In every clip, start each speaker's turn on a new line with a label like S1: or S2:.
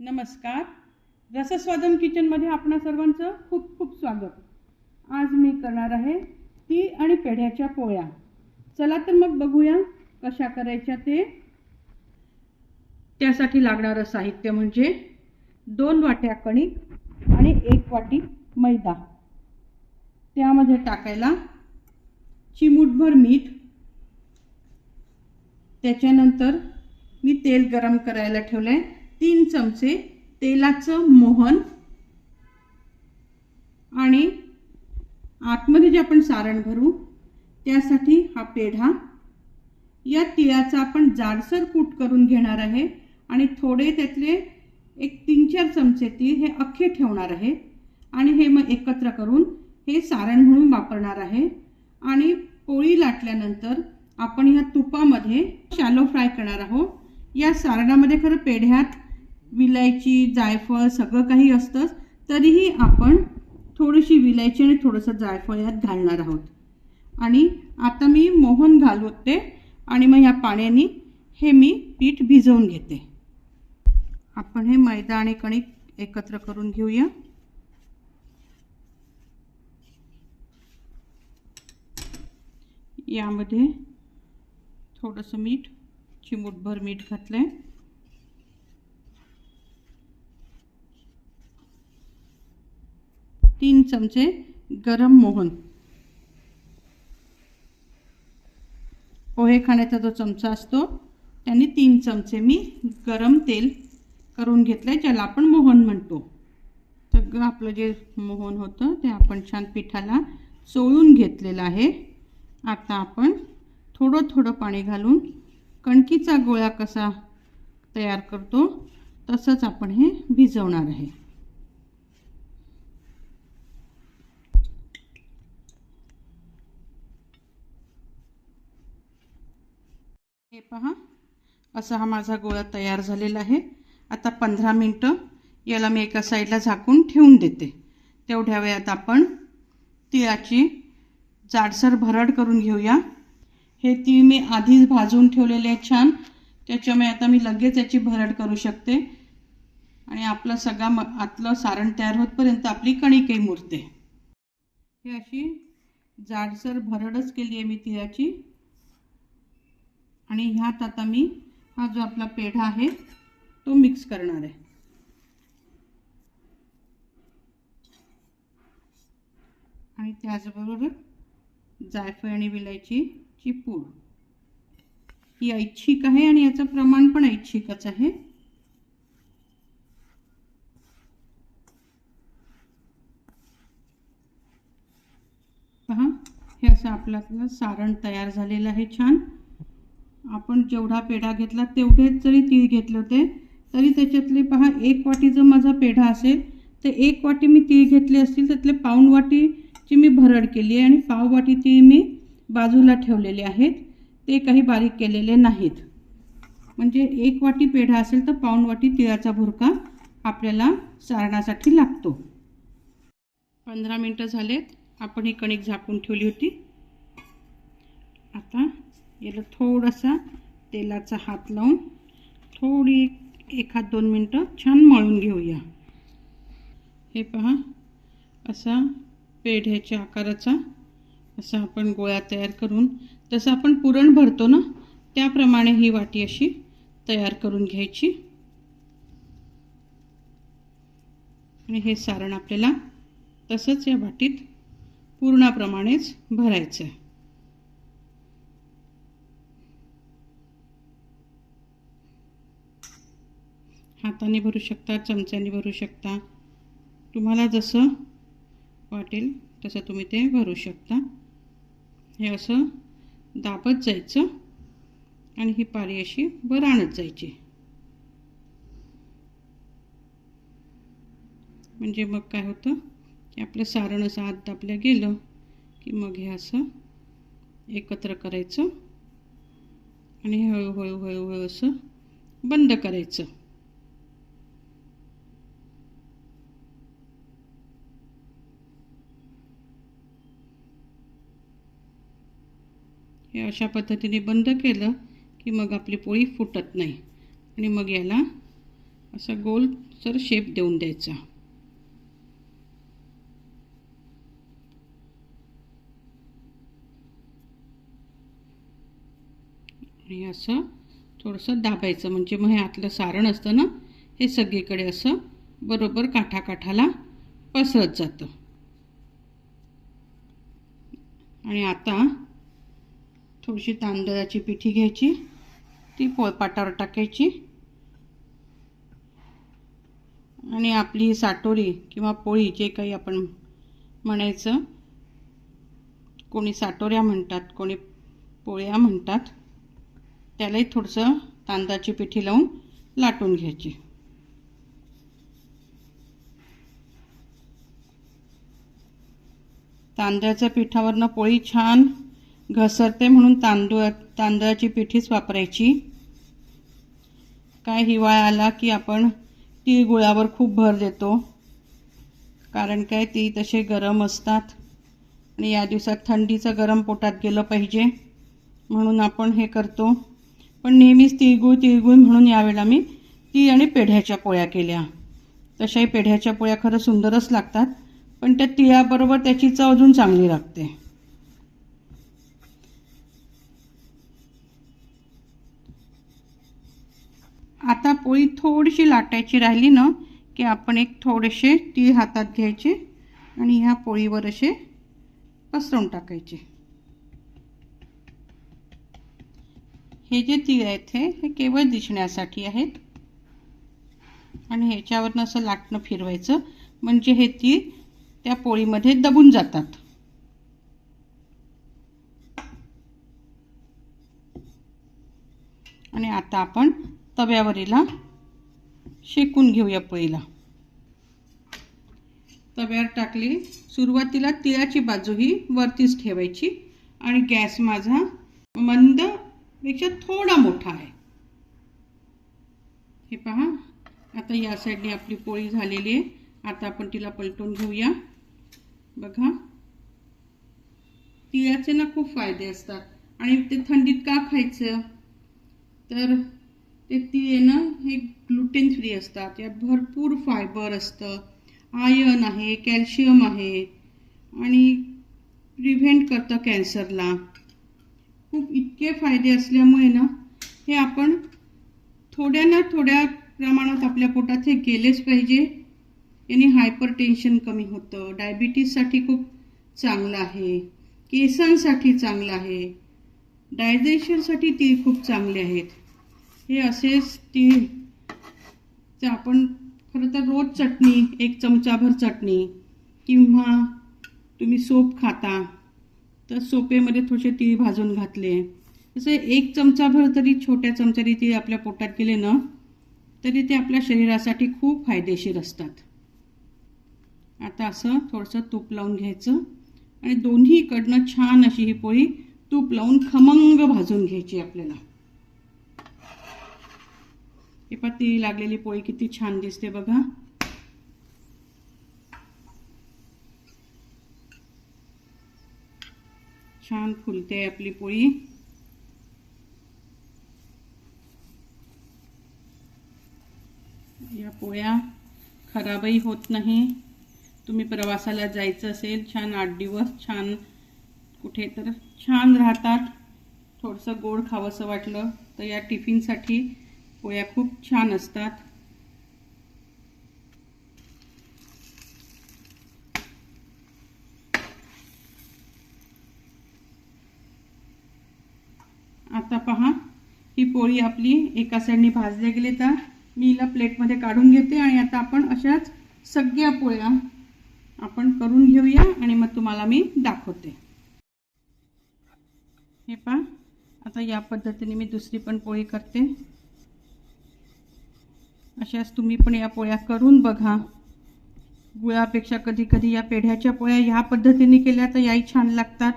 S1: नमस्कार. रसस्वादन किचनमध्ये आपणा सर्वांचं खूप खूप स्वागत. आज मी करणार आहे ती आणि पेढ्याच्या पोळ्या. चला तर मग बघूया कशा करायच्या ते. त्यासाठी लागणारं साहित्य म्हणजे दोन वाट्या कणिक आणि एक वाटी मैदा. त्यामध्ये टाकायला चिमूटभर मीठ त्याच्यानंतर मी तेल गरम करायला ठेवलं आहे तीन चमचे तेलाचं मोहन. आणि आतमध्ये जे आपण सारण भरू त्यासाठी हा पेढा. या तिळाचा आपण जाडसर कूट करून घेणार आहे आणि थोडे त्यातले एक तीन चार चमचे तीळ हे अख्खे ठेवणार आहे. आणि हे मग एकत्र करून हे सारण म्हणून वापरणार आहे. आणि पोळी लाटल्यानंतर आपण ह्या तुपामध्ये शॅलो फ्राय करणार आहोत. या सारणामध्ये खरं पेढ्यात विलायची जायफळ सगळं काही असतंच तरीही आपण थोडीशी विलायची आणि थोडंसं जायफळ यात घालणार आहोत. आणि आता मी मोहन घालवते आणि मग ह्या पाण्याने हे मी पीठ भिजवून घेते. आपण हे मैदा आणि कणिक एकत्र करून घेऊया. यामध्ये थोडंसं मीठ चिमूटभर मीठ घातलं आहे तीन चमचे गरम मोहन. पोहे खाण्याचा जो चमचा असतो त्याने तीन चमचे मी गरम तेल करून घेतलं आहे ज्याला आपण मोहन म्हणतो. सगळं आपलं जे मोहन होतं ते आपण छान पिठाला चोळून घेतलेलं आहे. आता आपण थोडं थोडं पाणी घालून कणकीचा गोळा कसा तयार करतो तसंच आपण हे भिजवणार आहे. हे पहा असा हा माझा गोळा तयार झालेला आहे. आता पंधरा मिनटं याला मी एका साईडला झाकून ठेवून देते. तेवढ्या वेळात आपण तिळाची जाडसर भरड करून घेऊया. हे ती मी आधीच भाजून ठेवलेले आहे छान. त्याच्यामुळे आता मी लगेच याची भरड करू शकते. आणि आपलं सगळा म आतलं सारण तयार होतपर्यंत आपली कणिकही मुरते. हे अशी जाडसर भरडच केली आहे मी तिळाची. आणि ह्यात आता मी हा जो आपला पेढा आहे तो मिक्स करणार आहे. आणि त्याचबरोबर जायफळ आणि विलायची ची पूड. ही ऐच्छिक आहे आणि याचं प्रमाण पण ऐच्छिकच आहे. पहा हे असं आपलं सारण तयार झालेलं आहे छान. आपण जेवढा पेढा घेतला तेवढेच जरी तीळ घेतलं होते तरी त्याच्यातले पहा एक वाटी जर माझा पेढा असेल तर एक वाटी मी तीळ घेतले असतील त्यातले पाऊण वाटीची मी भरड केली आहे आणि पाव वाटी तीळ मी बाजूला ठेवलेले आहेत. ते काही बारीक केलेले नाहीत. म्हणजे एक वाटी पेढा असेल तर पाऊण वाटी तिळाचा भुरका आपल्याला सारणासाठी लागतो. पंधरा मिनटं झालेत. आपण ही कणिक झाकून ठेवली होती. आता याला थोडासा तेलाचा हात लावून थोडी एक एखाद दोन मिनटं छान मळून घेऊया. हे पहा असा पेढ्याच्या आकाराचा असा आपण गोळा तयार करून जसं आपण पुरण भरतो ना त्याप्रमाणे ही वाटी अशी तयार करून घ्यायची. आणि हे सारण आपल्याला तसंच या वाटीत पूर्णाप्रमाणेच भरायचं आहे हाताने भरू शकता चमच्याने भरू शकता. तुम्हाला जसं वाटेल तसं तुम्ही ते भरू शकता. हे असं दाबत जायचं आणि ही पारी अशी वर आणत जायची. म्हणजे मग काय होतं? की आपलं सारण असं आत दाबलं गेलं की मग हे असं एकत्र करायचं आणि हळूहळू हळूहळू असं बंद करायचं. हे अशा पद्धतीने बंद केलं की मग आपली पोळी फुटत नाही. आणि मग याला असा गोल सर शेप देऊन द्यायचा. आणि असं थोडंसं दाबायचं. म्हणजे मग हे आतलं सारण असतं ना हे सगळीकडे असं बरोबर काठाकाठाला पसरत जातं. आणि आता थोडीशी तांदळाची पिठी घ्यायची ती पोळपाटावर टाकायची. आणि आपली साटोरी किंवा पोळी जे काही आपण म्हणायचं कोणी साटोऱ्या म्हणतात कोणी पोळ्या म्हणतात त्यालाही थोडंसं तांदळाची पिठी लावून लाटून घ्यायची. तांदळाच्या पिठावरनं पोळी छान घसरते म्हणून तांदूळ तांदळाची पिठीच वापरायची. काय हिवाळा आला की आपण तिळगुळावर खूप भर देतो. कारण काय ती तसे गरम असतात. आणि या दिवसात थंडीचं गरम पोटात गेलं पाहिजे. म्हणून आपण हे करतो. पण नेहमीच तिळगुळ तिळगुळ म्हणून यावेळेला मी ती आणि पेढ्याच्या पोळ्या केल्या. तशाही पेढ्याच्या पोळ्या खरं सुंदरच लागतात. पण त्या तिळाबरोबर त्याची चव अजून चांगली लागते. आता पोळी थोडीशी लाटायची राहिली ना की आपण एक थोडेसे तीळ हातात घ्यायचे आणि ह्या पोळीवर असे पसरवून टाकायचे. हे जे तीळ आहेत हे हे केवळ दिसण्यासाठी आहेत. आणि ह्याच्यावरनं असं लाटणं फिरवायचं. म्हणजे हे तीळ त्या पोळीमध्ये दबून जातात. आणि आता आपण तव्यावरीला शेकून घेऊया पोळीला तव्यावर टाकली. सुरुवातीला तिळाची बाजू ही वरतीच ठेवायची. आणि गॅस माझा मंदपेक्षा थोडा मोठा आहे. हे पहा. आता या साईडने आपली पोळी झालेली आहे. आता आपण तिला पलटून घेऊया. बघा. तिळाचे ना खूप फायदे असतात. आणि ते थंडीत का खायचं? तर ते आहे ना हे ग्लुटेन फ्री असतात. यात भरपूर फायबर असतं. आयर्न आहे कॅल्शियम आहे. आणि प्रिव्हेंट करतं कॅन्सरला खूप इतके फायदे असल्यामुळे ना हे आपण थोड्या ना थोड्या प्रमाणात आपल्या पोटात हे केलेच पाहिजे. याने हायपर टेन्शन कमी होतं. डायबिटीजसाठी खूप चांगलं आहे. केसांसाठी चांगलं आहे. डायजेशनसाठी ती खूप चांगले आहेत. हे असेच तीळ ते आपण खरं तर रोज चटणी एक चमचाभर चटणी किंवा तुम्ही सोप खाता तर सोपेमध्ये थोडेसे तीळ भाजून घातले. तसे एक चमचाभर तरी छोट्या चमच्याने तीळ आपल्या पोटात गेले ना तरी ते आपल्या शरीरासाठी खूप फायदेशीर असतात. आता असं थोडंसं तूप लावून घ्यायचं आणि दोन्हीकडनं छान अशी ही पोळी तूप लावून खमंग भाजून घ्यायची आपल्याला. हे पण ती लागलेली पोळी किती छान दिसते बघा. छान फुलते आपली पोळी. या पोळ्या खराबही होत नाही. तुम्ही प्रवासाला जायचं असेल छान आठ दिवस छान कुठे तर छान राहतात. थोडंसं गोड खावंसं वाटलं तर या टिफिनसाठी पोळ्या खूप छान असतात. आता पहा ही पोळी आपली एका साईडने भाजल्या गेली तर मी हिला प्लेटमध्ये काढून घेते आणि आता आपण अशाच सगळ्या पोळ्या आपण करून घेऊया आणि मग तुम्हाला मी दाखवते. हे पहा आता या पद्धतीने मी दुसरी पण पोळी करते. अशाच तुम्ही पण या पोळ्या करून बघा. गुळापेक्षा कधी कधी या पेढ्याच्या पोळ्या ह्या पद्धतीने केल्या तर याही छान लागतात.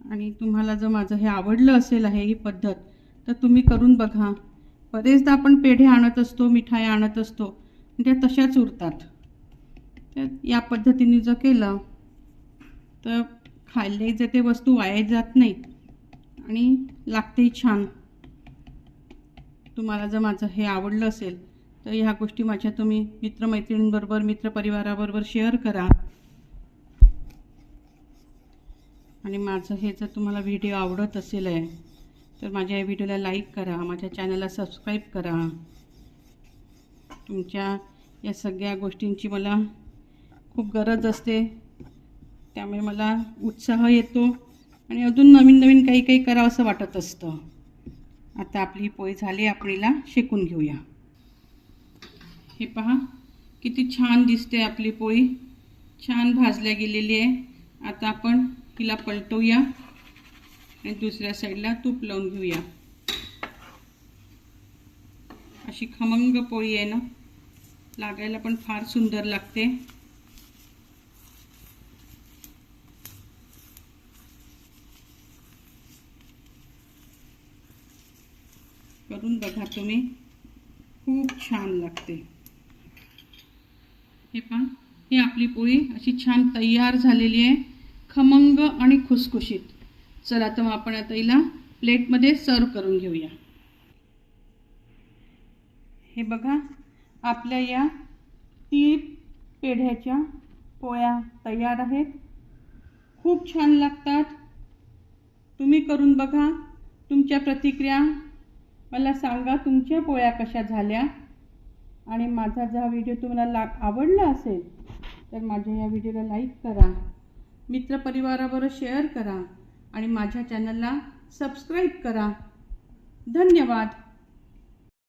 S1: आणि तुम्हाला जर माझं हे आवडलं असेल आहे ही पद्धत तर तुम्ही करून बघा. बरेचदा आपण पेढे आणत असतो मिठाई आणत असतो त्या तशाच उरतात. तर या पद्धतीने जर केलं तर खाल्ले जे ते वस्तू वाया जात नाहीत आणि लागतेही छान. तुम्हाला जर माझं हे आवडलं असेल तर ह्या गोष्टी माझ्या तुम्ही मित्रमैत्रिणींबरोबर मित्रपरिवाराबरोबर शेअर करा. आणि माझं हे जर तुम्हाला व्हिडिओ आवडत असेल आहे तर माझ्या या व्हिडिओला लाईक करा माझ्या चॅनलला सबस्क्राईब करा. तुमच्या या सगळ्या गोष्टींची मला खूप गरज असते. त्यामुळे मला उत्साह येतो आणि अजून नवीन नवीन काही काही करावं असं वाटत असतं. आता आपली ही पोळी झाली आपलीला शेकून घेऊया. हे पहा किती छान दिसते आपली पोळी. छान भाजल्या गेलेली आहे. आता आपण हिला पलटवूया आणि दुसऱ्या साईडला तूप लावून घेऊया. अशी खमंग पोळी आहे ना लागायला पण फार सुंदर लागते. तुम्ही खूप छान लागते. हे पहा ही आपली पोळी अशी छान तयार झालेली आहे खमंग आणि खुसखुशीत. चला तर मग आपण आता हिला प्लेटमध्ये सर्व करून घेऊया. हे बघा आपल्या या तीळ पेढ्याच्या पोळ्या तयार आहेत. खूप छान लागतात. तुम्ही करून बघा तुमच्या प्रतिक्रिया. मला सांगा तुमच्या पोळ्या कशा झाल्या? आणि माझा जर हा व्हिडिओ तुम्हाला ला आवडला असेल तर माझ्या या व्हिडिओला लाईक करा. मित्रपरिवाराबरोबर शेअर करा. आणि माझ्या चॅनलला सबस्क्राईब करा. धन्यवाद.